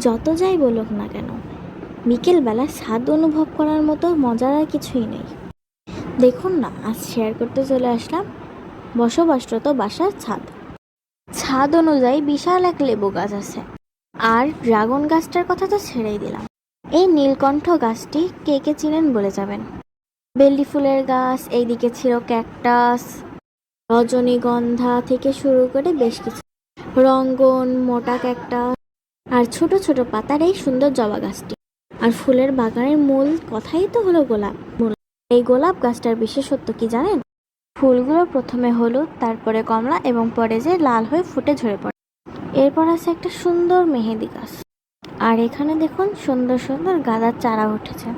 যত যাই বলুক না কেন, বিকেলবেলা স্বাদ অনুভব করার মতো মজার আর কিছুই নেই। দেখুন না, আজ শেয়ার করতে চলে আসলাম বসবাসরত বাসার ছাদ। ছাদ অনুযায়ী বিশাল এক লেবু গাছ আছে। আর ড্রাগন গাছটার কথা তো ছেড়েই দিলাম। এই নীলকণ্ঠ গাছটি কে কে চিনেন বলে যাবেন। বেলি ফুলের গাছ, এইদিকে ছিল ক্যাকটাস, রজনীগন্ধা থেকে শুরু করে বেশ কিছু। রঙ্গন, মোটা ক্যাকটাস। আর ছোট ছোট পাতার এই সুন্দর জবা গাছটি। আর ফুলের বাগানের মূল কথাই তো হলো গোলাপ। এই গোলাপ গাছটার বিশেষত্ব কি জানেন? ফুলগুলো প্রথমে হলুদ, তারপরে কমলা এবং পরে যে লাল হয়ে ফুটে ঝরে পড়ে। এরপর আছে একটা সুন্দর মেহেদি গাছ। আর এখানে দেখুন সুন্দর সুন্দর গাঁদার চারা উঠেছে।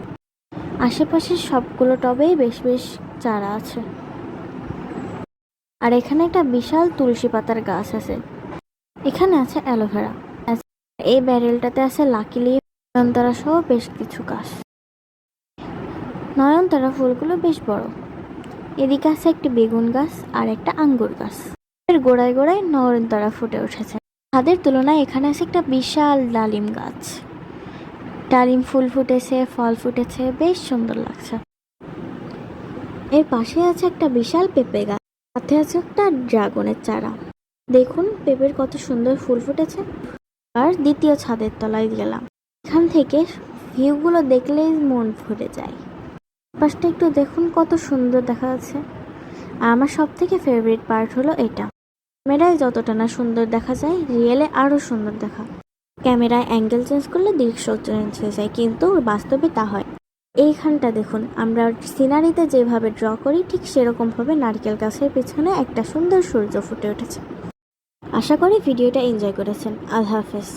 আশেপাশের সবগুলো টবেই বেশ বেশ চারা আছে। আর এখানে একটা বিশাল তুলসী পাতার গাছ আছে। এখানে আছে অ্যালোভেরা। এই ব্যারেলটাতে আছে লাকিলি নয়নতারা সহ বেশ কিছু গাছ। নয়নতারা ফুলগুলো বেশ বড়। এদিকে আছে একটি বেগুন গাছ আর একটা আঙ্গুর গাছ। এর গোড়ায় গোড়ায় নয়নতারা ফুটে উঠেছে। ছাদের তুলনায় এখানে আছে একটা বিশাল ডালিম গাছ। ডালিম ফুল ফুটেছে, ফল ফুটেছে, বেশ সুন্দর লাগছে। এর পাশে আছে একটা বিশাল পেঁপে গাছ। সাথে আছে একটা ড্রাগনের চারা। দেখুন পেঁপের কত সুন্দর ফুল ফুটেছে। আর দ্বিতীয় ছাদের তলায় গেলাম। এখান থেকে ভিউগুলো দেখলেই মন ভরে যায়। পাশটা একটু দেখুন কত সুন্দর দেখা যাচ্ছে। আমার সব থেকে ফেভারিট পার্ট হলো এটা। ক্যামেরায় যতটা না সুন্দর দেখা যায় রিয়েলে আরও সুন্দর দেখা। ক্যামেরায় অ্যাঙ্গেল চেঞ্জ করলে দৃশ্য চেঞ্জ হয়ে যায়, কিন্তু বাস্তবে তা হয়। এইখানটা দেখুন, আমরা সিনারিতে যেভাবে ড্র করি, ঠিক সেরকমভাবে নারকেল গাছের পেছনে একটা সুন্দর সূর্য ফুটে উঠেছে। আশা করি ভিডিওটা এনজয় করেছেন। আল্লাহ হাফেজ।